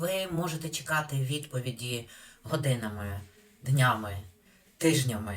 Ви можете чекати відповіді годинами, днями, тижнями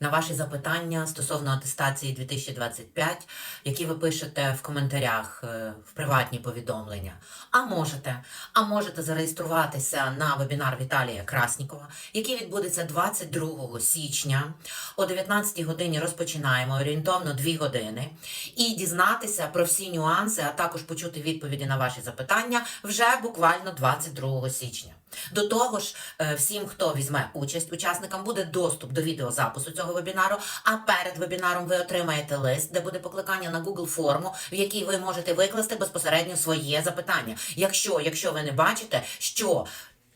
на ваші запитання стосовно атестації 2025, які ви пишете в коментарях е, в приватні повідомлення. А можете, а можете зареєструватися на вебінар Віталія Краснікова, який відбудеться 22 січня о 19 годині. Розпочинаємо орієнтовно 2 години і дізнатися про всі нюанси, а також почути відповіді на ваші запитання вже буквально 22 січня. До того ж, е, всім, хто візьме участь, учасникам буде доступ до відеозапису цього вебінару. А перед вебінаром ви отримаєте лист, де буде покликання на Google форму, в якій ви можете викласти безпосередньо своє запитання. Якщо, якщо ви не бачите, що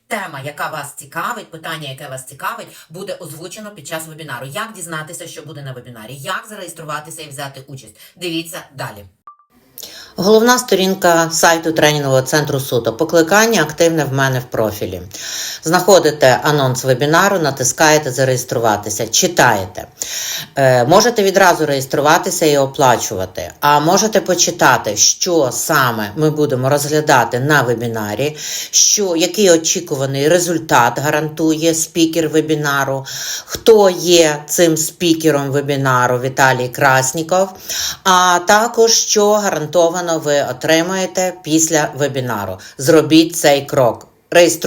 Тема, яка вас цікавить, питання, яке вас цікавить, буде озвучено під час вебінару. Як дізнатися, що буде на вебінарі, як зареєструватися і взяти участь? Дивіться далі. Головна сторінка сайту тренінгового центру суто. Покликання активне в мене в профілі. Знаходите анонс вебінару, натискаєте зареєструватися, читаєте. Е, можете відразу реєструватися і оплачувати, а можете почитати, що саме ми будемо розглядати на вебінарі, що, який очікуваний результат гарантує спікер вебінару, хто є цим спікером вебінару Віталій Красніков, а також що гарантовано ви отримаєте після вебінару. Зробіть цей крок. Реєструйтесь.